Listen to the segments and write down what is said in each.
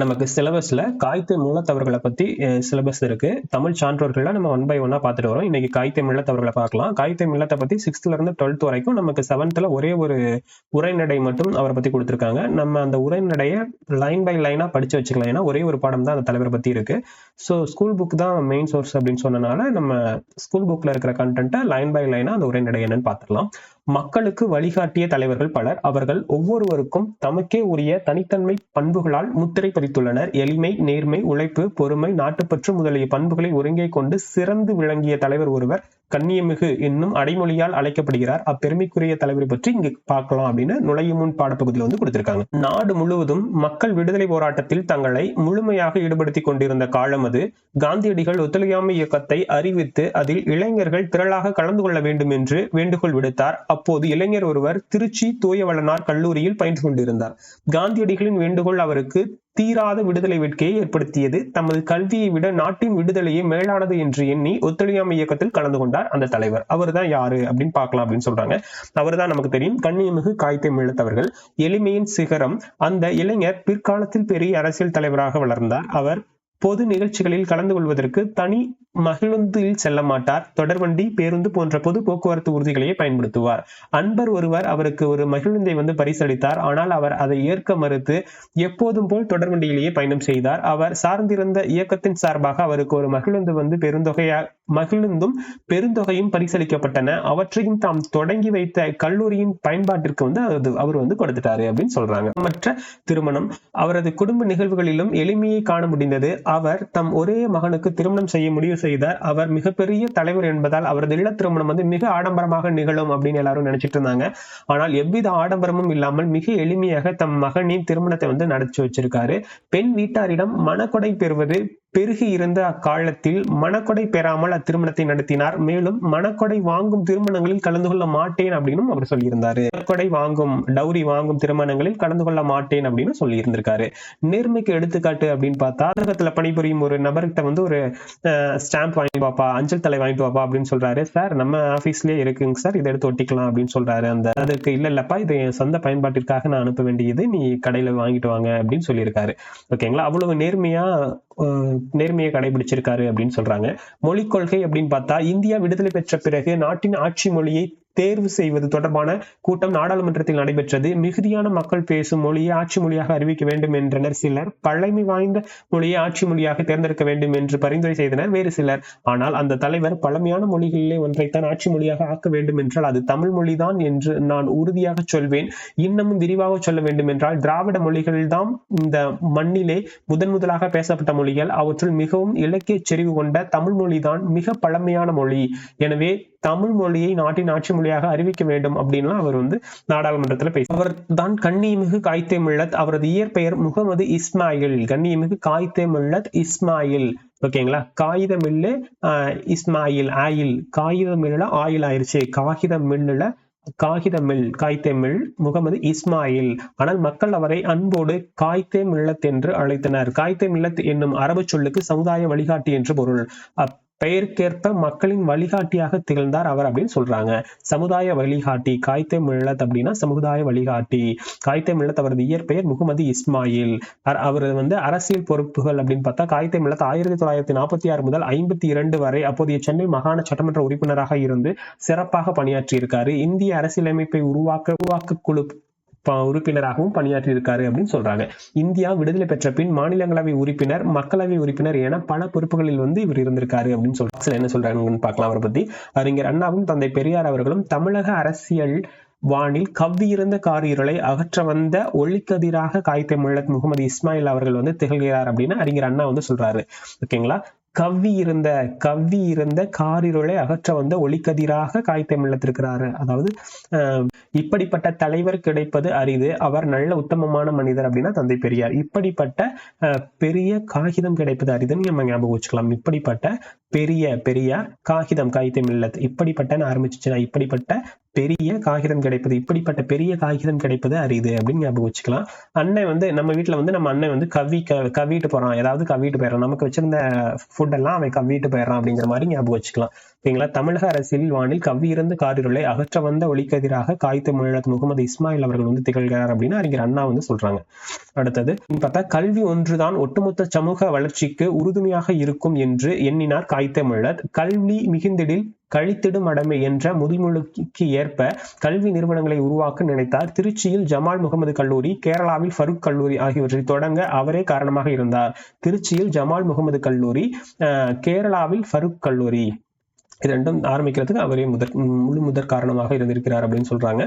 நமக்கு சிலபஸ்ல காய்த்து மூலத்தவர்களை பத்தி சிலபஸ் இருக்கு. தமிழ் சான்றோர்கள்ல நம்ம ஒன் பை ஒன்னா பார்த்துட்டு வரோம். இன்னைக்கு காய்த்தை மில்லத்தவர்களை பார்க்கலாம். காய்த்தை மில்லத்தை பத்தி சிக்ஸ்த்ல இருந்து டுவெல்த் வரைக்கும் நமக்கு செவன்த்ல ஒரே ஒரு உரைநடை மட்டும் அவரை பத்தி கொடுத்துருக்காங்க. நம்ம அந்த உரைநடைய லைன் பை லைனா படிச்சு வச்சுக்கலாம். ஏன்னா ஒரே ஒரு பாடம் தான் அந்த தலைவரை பத்தி இருக்கு. ஸோ ஸ்கூல் புக் தான் மெயின் சோர்ஸ் அப்படின்னு சொன்னனால நம்ம ஸ்கூல் புக்ல இருக்கிற கண்டென்ட்டை லைன் பை லைனா அந்த உரைநடை என்னன்னு பார்த்துக்கலாம் மக்களுக்கு வழிகாட்டிய தலைவர்கள் பலர். அவர்கள் ஒவ்வொருவருக்கும் தமக்கே உரிய தனித்தன்மை பண்புகளால் முத்திரை பதித்துள்ளனர். எளிமை நேர்மை உழைப்பு பொறுமை நாட்டுப்பற்று முதலிய பண்புகளை ஒருங்கே கொண்டு சிறந்து விளங்கிய தலைவர் ஒருவர் கண்ணியமிகு என்னும் அடைமொழியால் அழைக்கப்படுகிறார். அப்பெருமைக்குரிய தலைவரை பற்றி இங்கு பார்க்கலாம் அப்படின்னு நுழையும் முன் பாடப்பகுதியில் வந்து கொடுத்திருக்காங்க. நாடு முழுவதும் மக்கள் விடுதலை போராட்டத்தில் தங்களை முழுமையாக ஈடுபடுத்தி கொண்டிருந்த காலம் அது. காந்தியடிகள் ஒத்துழையாமை இயக்கத்தை அறிவித்து அதில் இளைஞர்கள் திரளாக கலந்து கொள்ள வேண்டும் என்று வேண்டுகோள் விடுத்தார். அப்போது இளைஞர் ஒருவர் திருச்சி தூயவளனார் கல்லூரியில் பயின்று கொண்டிருந்தார். காந்தியடிகளின் வேண்டுகோள் அவருக்கு தீராத விடுதலை வேட்கையை ஏற்படுத்தியது. தமது கல்வியை விட நாட்டின் விடுதலையே மேலானது என்று எண்ணி ஒத்துழையாமை இயக்கத்தில் கலந்து கொண்டார் அந்த தலைவர். அவர் தான் யாரு அப்படின்னு பார்க்கலாம் அப்படின்னு சொல்றாங்க. அவர் தான் நமக்கு தெரியும். கண்ணியமிகு காய்த்தை மிழத்தவர்கள் எளிமையின் சிகரம். அந்த இளைஞர் பிற்காலத்தில் பெரிய அரசியல் தலைவராக வளர்ந்தார். அவர் பொது நிகழ்ச்சிகளில் கலந்து கொள்வதற்கு தனி மகிழுந்தில் செல்ல மாட்டார். தொடர்வண்டி பேருந்து போன்ற பொது போக்குவரத்து ஊர்திகளையே பயன்படுத்துவார். அன்பர் ஒருவர் அவருக்கு ஒரு மகிழுந்தை வந்து பரிசளித்தார். ஆனால் அவர் அதை ஏற்க மறுத்து எப்போதும் போல் தொடர்வண்டியிலேயே பயணம் செய்தார். அவர் சார்ந்திருந்த இயக்கத்தின் சார்பாக அவருக்கு ஒரு மகிழுந்து வந்து பெருந்தொகையா மகிழுந்தும் பெருந்தொகையும் பரிசளிக்கப்பட்டன. அவற்றையும் தாம் தொடங்கி வைத்த கல்லூரியின் பயன்பாட்டிற்கு வந்து அது அவர் வந்து கொடுத்துட்டாரு அப்படின்னு சொல்றாங்க. மற்ற திருமணம். அவரது குடும்ப நிகழ்வுகளிலும் எளிமையை காண முடிந்தது. அவர் தம் ஒரே மகனுக்கு திருமணம் செய்ய முடிவு செய்தார். அவர் மிகப்பெரிய தலைவர் என்பதால் அவரது இல்ல திருமணம் வந்து மிக ஆடம்பரமாக நிகழும் அப்படின்னு எல்லாரும் நினைச்சிட்டு இருந்தாங்க. ஆனால் எவ்வித ஆடம்பரமும் இல்லாமல் மிக எளிமையாக தம் மகனின் திருமணத்தை வந்து நடத்தி வச்சிருக்காரு. பெண் வீட்டாரிடம் மனக்கொடை பெறுவது பெருகி இருந்த அக்காலத்தில் மணக்கொடை பெறாமல் அத்திருமணத்தை நடத்தினார். மேலும் மணக்கொடை வாங்கும் திருமணங்களில் கலந்து கொள்ள மாட்டேன் அப்படின்னு அவர் சொல்லியிருந்தாரு. மணக்கொடை வாங்கும் டௌரி வாங்கும் திருமணங்களில் கலந்து கொள்ள மாட்டேன் அப்படின்னு சொல்லி இருந்திருக்காரு நேர்மைக்கு எடுத்துக்காட்டு அப்படின்னு பார்த்தா அலுவலகத்துல பணிபுரியும் ஒரு நபர்கிட்ட வந்து ஒரு ஸ்டாம்ப் வாங்கி பாப்பா அஞ்சல் தலை வாங்கிட்டு பாப்பா அப்படின்னு சொல்றாரு. சார் நம்ம ஆபீஸ்லயே இருக்குங்க சார் இதை எடுத்து ஒட்டிக்கலாம் அப்படின்னு சொல்றாரு. அந்த அதுக்கு இல்ல இல்லப்பா இது என் சொந்த பயன்பாட்டிற்காக நான் அனுப்ப வேண்டியது நீ கடையில வாங்கிட்டு வாங்க அப்படின்னு சொல்லியிருக்காரு. ஓகேங்களா? அவ்வளவு நேர்மையா நேர்மையை கடைபிடிச்சிருக்காரு அப்படின்னு சொல்றாங்க. மொழிக் கொள்கை அப்படின்னு பார்த்தா இந்தியா விடுதலை பெற்ற பிறகு நாட்டின் ஆட்சி மொழியை தேர்வு செய்வது தொடர்பான கூட்டம் நாடாளுமன்றத்தில் நடைபெற்றது. மிகுதியான மக்கள் பேசும் மொழியை ஆட்சி மொழியாக அறிவிக்க வேண்டும் என்றனர் சிலர். பழமை வாய்ந்த மொழியை ஆட்சி மொழியாக தேர்ந்தெடுக்க வேண்டும் என்று பரிந்துரை செய்தனர் வேறு சிலர். ஆனால் அந்த தலைவர் பழமையான மொழிகளிலே ஒன்றைத்தான் ஆட்சி மொழியாக ஆக்க வேண்டும் என்றால் அது தமிழ் மொழிதான் என்று நான் உறுதியாக சொல்வேன். இன்னமும் விரிவாக சொல்ல வேண்டும் என்றால் திராவிட மொழிகள்தான் இந்த மண்ணிலே முதன் முதலாக பேசப்பட்ட மொழிகள் அவற்றுள் மிகவும் இலக்கிய செறிவு கொண்ட தமிழ் மொழிதான் மிக பழமையான மொழி. எனவே தமிழ் மொழியை நாட்டின் ஆட்சி மொழியாக அறிவிக்க வேண்டும் அப்படின்லாம் அவர் வந்து நாடாளுமன்றத்துல பேச அவர் தான் கன்னிமிகு காய்த்தேமில்லத் அவரது இயற்பெயர் முகமது இஸ்மாயில். கன்னியு காயித்தேமில்லத் இஸ்மாயில். ஓகேங்களா? காகித மில்லு இஸ்மாயில் ஆயில். காகித ஆயில் ஆயிருச்சு. காகித மில்லுல காகித மில் காய்த்தே முகமது இஸ்மாயில். ஆனால் மக்கள் அவரை அன்போடு காய்த்தே மில்லத் என்று அழைத்தனர். காய்த்தே மில்லத் என்னும் அரபு சொல்லுக்கு சமுதாய வழிகாட்டி என்று பொருள். பெயருக்கேற்ப மக்களின் வழிகாட்டியாக திகழ்ந்தார் அவர் அப்படின்னு சொல்றாங்க. சமுதாய வழிகாட்டி காய்த்தே மில்லத் அப்படின்னா சமுதாய வழிகாட்டி. காய்த்தே மில்லத் அவரது இயற்பெயர் முகமது இஸ்மாயில். அவர் வந்து அரசியல் பொறுப்புகள் அப்படின்னு பார்த்தா காய்த்தே மில்லத் ஆயிரத்தி தொள்ளாயிரத்தி நாற்பத்தி ஆறு முதல் ஐம்பத்தி இரண்டு வரை அப்போதைய சென்னை மாகாண சட்டமன்ற உறுப்பினராக இருந்து சிறப்பாக பணியாற்றி இருக்காரு இந்திய அரசியலமைப்பை உருவாக்க உருவாக்க குழு உறுப்பினராகவும் பணியாற்றி இருக்காரு அப்படின்னு சொல்றாங்க. இந்தியா விடுதலை பெற்ற பின் மாநிலங்களவை உறுப்பினர் மக்களவை உறுப்பினர் என பல பொறுப்புகளில் வந்து இவர் இருந்திருக்காரு அப்படின்னு சொல்றாங்க என்ன சொல்றாங்கன்னு பார்க்கலாம் அவரை பத்தி. அறிஞர் அண்ணாவும் தந்தை பெரியார் அவர்களும் தமிழக அரசியல் வானில் கவ்வியிருந்த காரிருளை அகற்ற வந்த ஒளிக்கதிராக காய்த்த முள்ளத் முகமது இஸ்மாயில் அவர்கள் வந்து திகழ்கிறார் அப்படின்னு அறிஞர் அண்ணா வந்து சொல்றாரு. ஓகேங்களா? கவ்வி இருந்த கவ்வி இருந்த காரிருளை அகற்ற வந்த ஒளிக்கதிராக காய்த்த மில்லத்திருக்கிறாரு. அதாவது இப்படிப்பட்ட தலைவர் கிடைப்பது அரிது. அவர் நல்ல உத்தமமான மனிதர் அப்படின்னா தந்தை பெரியார். இப்படிப்பட்ட பெரிய காகிதம் கிடைப்பது அரிதுன்னு நம்ம ஞாபகம் வச்சுக்கலாம். இப்படிப்பட்ட பெரிய பெரிய காகிதம் காகிதம் இல்லத் இப்படிப்பட்ட ஆரம்பிச்சுச்சுன்னா இப்படிப்பட்ட பெரிய காகிதம் கிடைப்பது இப்படிப்பட்ட பெரிய காகிதம் கிடைப்பது அரிது அப்படின்னு ஞாபகம் வச்சுக்கலாம். அண்ணன் வந்து நம்ம வீட்டுல வந்து நம்ம அண்ணன் வந்து கவி க- கவிட்டு போறான். ஏதாவது கவிட்டு போயிடறான். நமக்கு வச்சிருந்த ஃபுட் எல்லாம் அவன் கவிட்டு போயிடறான் அப்படிங்கிற மாதிரி ஞாபகம் வச்சுக்கலாம். ஓகேங்களா? தமிழக அரசியல் வானில் கவ்வியிருந்த காரிருளை அகற்ற வந்த ஒளிக்கதிராக காய்த்து முழத் முகமது இஸ்மாயில் அவர்கள் வந்து திகழ்கிறார் அப்படின்னு அறிஞர் அண்ணா வந்து சொல்றாங்க. அடுத்தது பார்த்தா கல்வி ஒன்றுதான் ஒட்டுமொத்த சமூக வளர்ச்சிக்கு உறுதுணையாக இருக்கும் என்று எண்ணினார் காய்த்த முழத் கல்வி மிகுந்திடில் கழித்திடும் அடமை என்ற முதுமொழிக்கு ஏற்ப கல்வி நிறுவனங்களை உருவாக்க நினைத்தார். திருச்சியில் ஜமால் முகமது கல்லூரி கேரளாவில் ஃபருக் கல்லூரி ஆகியவற்றை தொடங்க அவரே காரணமாக இருந்தார். திருச்சியில் ஜமால் முகமது கல்லூரி கேரளாவில் ஃபருக் கல்லூரி. இது ரெண்டும் ஆரம்பிக்கிறதுக்கு அவரே முதற் முழு முதற் காரணமாக இருந்திருக்கிறார் அப்படின்னு சொல்றாங்க.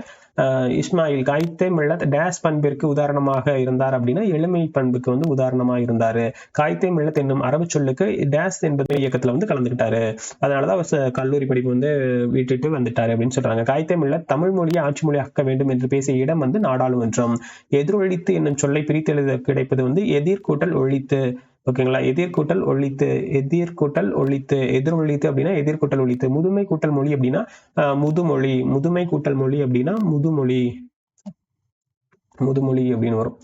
இஸ்மாயில் காய்த்தே மில்லத் டேஸ் பண்பிற்கு உதாரணமாக இருந்தார் அப்படின்னா எளிமை பண்புக்கு வந்து உதாரணமாக இருந்தார். காய்த்தே மில்லத் என்னும் அரபு சொல்லுக்கு டேஸ் என்பது இயக்கத்தில் வந்து கலந்துக்கிட்டாரு அதனாலதான் அவர் கல்லூரி படிப்பு வந்து விட்டுட்டு வந்துட்டாரு அப்படின்னு சொல்றாங்க. காய்த்தே மில்லத் தமிழ் மொழியை ஆட்சி மொழியாக்க வேண்டும் என்று பேசிய இடம் வந்து நாடாளுமன்றம். எதிரொலித்து என்னும் சொல்லை பிரித்தெழுத கிடைப்பது வந்து எதிர்கூட்டல் ஒழித்து ஓகேங்களா? எதிர்கூட்டல் ஒழித்து எதிர்கூட்டல் ஒழித்து எதிர் ஒழித்து அப்படின்னா எதிர்கூட்டல் ஒழித்து. முதுமை கூட்டல் மொழி அப்படின்னா முதுமொழி. முதுமை கூட்டல் மொழி அப்படின்னா முதுமொழி. முதுமொழி அப்படின்னு வரும்.